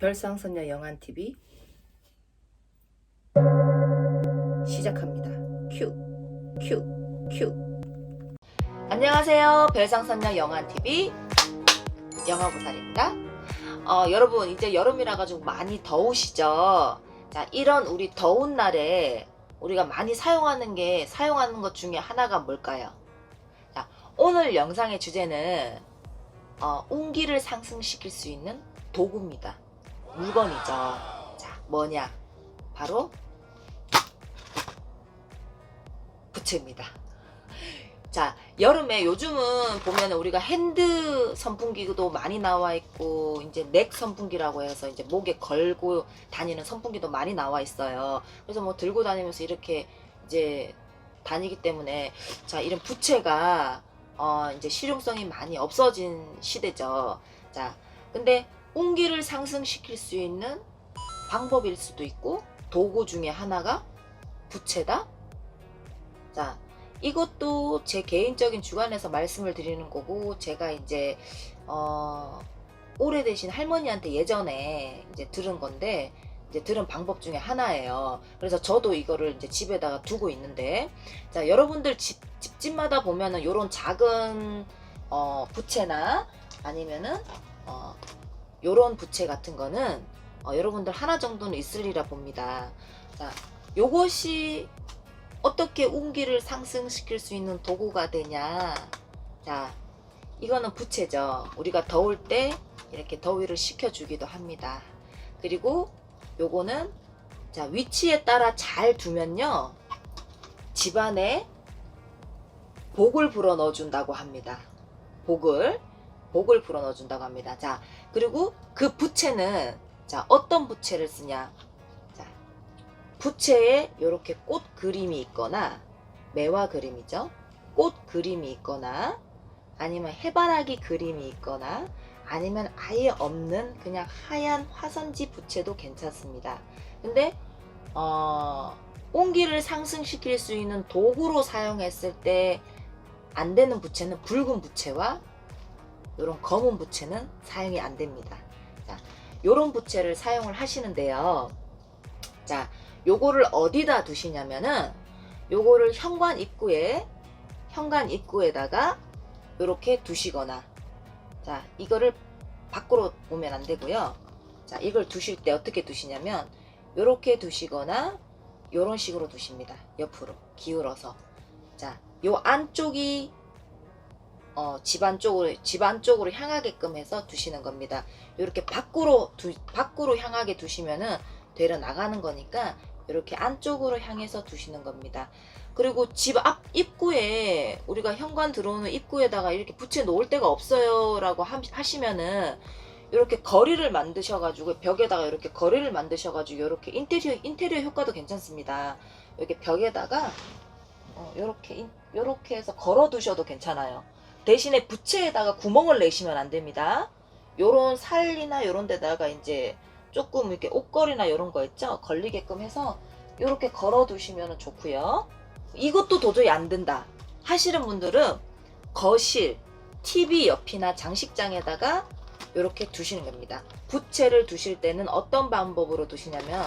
별상선녀 영안TV 시작합니다. 큐, 큐, 큐. 안녕하세요. 별상선녀 영안TV 영화보살입니다. 어, 여러분, 이제 여름이라 가지고 많이 더우시죠? 자, 이런 우리 더운 날에 우리가 많이 사용하는 게, 사용하는 것 중에 하나가 뭘까요? 자, 오늘 영상의 주제는, 어, 운기를 상승시킬 수 있는 도구입니다. 물건이죠. 자, 뭐냐? 바로 부채입니다. 자, 여름에 요즘은 보면 우리가 핸드 선풍기도 많이 나와 있고, 이제 넥 선풍기라고 해서 이제 목에 걸고 다니는 선풍기도 많이 나와 있어요. 그래서 뭐 들고 다니면서 이렇게 이제 다니기 때문에, 자, 이런 부채가, 어, 이제 실용성이 많이 없어진 시대죠. 자, 근데 운기를 상승시킬 수 있는 방법일 수도 있고 도구 중에 하나가 부채다. 자, 이것도 제 개인적인 주관에서 말씀을 드리는 거고 제가 이제 어 오래되신 할머니한테 예전에 이제 들은 건데 이제 들은 방법 중에 하나예요. 그래서 저도 이거를 이제 집에다가 두고 있는데 자, 여러분들 집 집집마다 보면은 요런 작은 어 부채나 아니면은 어 요런 부채 같은 거는 어, 여러분들 하나 정도는 있으리라 봅니다. 자, 요것이 어떻게 운기를 상승시킬 수 있는 도구가 되냐? 자, 이거는 부채죠. 우리가 더울 때 이렇게 더위를 식혀주기도 합니다. 그리고 요거는 자 위치에 따라 잘 두면요 집안에 복을 불어 넣어준다고 합니다. 복을 복을 불어 넣어준다고 합니다. 자 그리고 그 부채는 자 어떤 부채를 쓰냐? 자 부채에 이렇게 꽃 그림이 있거나 매화 그림이죠. 꽃 그림이 있거나 아니면 해바라기 그림이 있거나 아니면 아예 없는 그냥 하얀 화선지 부채도 괜찮습니다. 근데 어, 온기를 상승시킬 수 있는 도구로 사용했을 때 안 되는 부채는 붉은 부채와 이런 검은 부채는 사용이 안 됩니다. 자, 요런 부채를 사용을 하시는데요. 자, 요거를 어디다 두시냐면은 요거를 현관 입구에 현관 입구에다가 이렇게 두시거나 자, 이거를 밖으로 오면 안 되고요. 자, 이걸 두실 때 어떻게 두시냐면 요렇게 두시거나 요런 식으로 두십니다. 옆으로 기울어서. 자, 요 안쪽이 어, 집 안 쪽으로 집 안 쪽으로 향하게끔 해서 두시는 겁니다. 이렇게 밖으로 두, 밖으로 향하게 두시면은 되려 나가는 거니까 이렇게 안쪽으로 향해서 두시는 겁니다. 그리고 집 앞 입구에 우리가 현관 들어오는 입구에다가 이렇게 붙여 놓을 데가 없어요라고 하- 하시면은 이렇게 거리를 만드셔가지고 벽에다가 이렇게 거리를 만드셔가지고 이렇게 인테리어 인테리어 효과도 괜찮습니다. 이렇게 벽에다가 어, 이렇게 이렇게 해서 걸어 두셔도 괜찮아요. 대신에 부채에다가 구멍을 내시면 안 됩니다. 요런 살이나 요런 데다가 이제 조금 이렇게 옷걸이나 요런 거 있죠? 걸리게끔 해서 이렇게 걸어 두시면 좋고요. 이것도 도저히 안 된다 하시는 분들은 거실, TV 옆이나 장식장에다가 이렇게 두시는 겁니다. 부채를 두실 때는 어떤 방법으로 두시냐면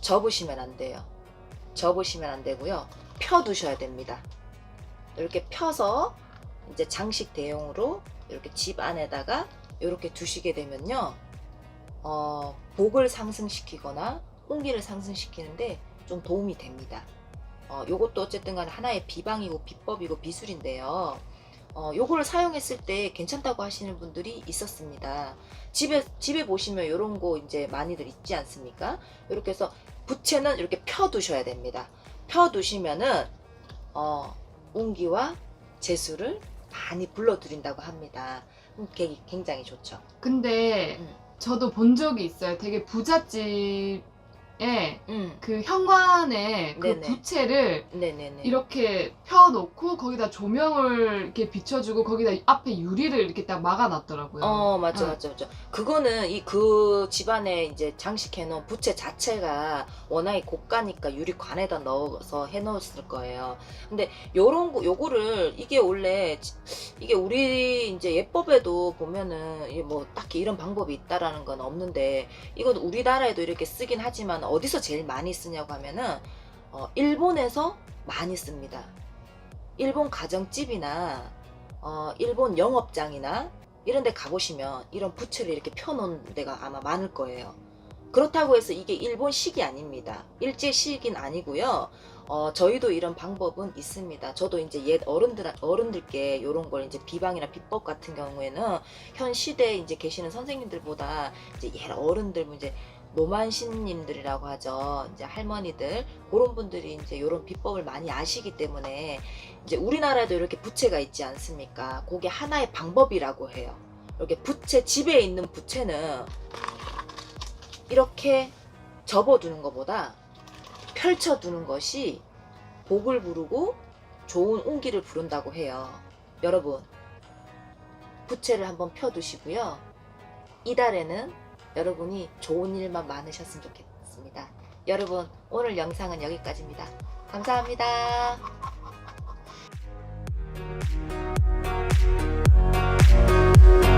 접으시면 안 돼요. 접으시면 안 되고요. 펴 두셔야 됩니다. 이렇게 펴서 이제 장식 대용으로 이렇게 집 안에다가 이렇게 두시게 되면요. 어, 복을 상승시키거나 홍기를 상승시키는데 좀 도움이 됩니다. 어, 요것도 어쨌든 간에 하나의 비방이고 비법이고 비술인데요. 어, 요거를 사용했을 때 괜찮다고 하시는 분들이 있었습니다. 집에, 집에 보시면 요런 거 이제 많이들 있지 않습니까? 이렇게 해서 부채는 이렇게 펴 두셔야 됩니다. 펴 두시면은, 어, 운기와 재수를 많이 불러들인다고 합니다. 음, 게- 굉장히 좋죠. 근데 음. 저도 본 적이 있어요. 되게 부잣집에 음. 그 현관에 그 네네. 부채를 네네네. 이렇게 펴놓고 거기다 조명을 이렇게 비춰주고 거기다 앞에 유리를 이렇게 딱 막아놨더라고요. 어 맞죠 응. 맞죠 맞죠 그거는 이 그 집안에 이제 장식해놓은 부채 자체가 워낙에 고가니까 유리관에다 넣어서 해놓았을 거예요 근데 요런 거 요거를 이게 원래 지- 이게 우리 이제 예법에도 보면은 뭐 딱히 이런 방법이 있다라는 건 없는데 이건 우리나라에도 이렇게 쓰긴 하지만 어디서 제일 많이 쓰냐고 하면은 어, 일본에서 많이 씁니다 일본 가정집이나 어, 일본 영업장이나 이런 데 가보시면 이런 부채를 이렇게 펴놓은 데가 아마 많을 거예요. 그렇다고 해서 이게 일본식이 아닙니다. 일제식은 아니고요. 어, 저희도 이런 방법은 있습니다. 저도 이제 옛 어른들, 어른들께 이런 걸 이제 비방이나 비법 같은 경우에는 현 시대에 이제 계시는 선생님들보다 이제 옛 어른들, 뭐 이제 노만신님들이라고 하죠. 이제 할머니들, 그런 분들이 이제 이런 비법을 많이 아시기 때문에 이제 우리나라에도 이렇게 부채가 있지 않습니까? 그게 하나의 방법이라고 해요. 이렇게 부채, 집에 있는 부채는 이렇게 접어두는 것보다 펼쳐두는 것이 복을 부르고 좋은 운기를 부른다고 해요. 여러분, 부채를 한번 펴두시고요. 이달에는 여러분이 좋은 일만 많으셨으면 좋겠습니다. 여러분 오늘 영상은 여기까지입니다. 감사합니다.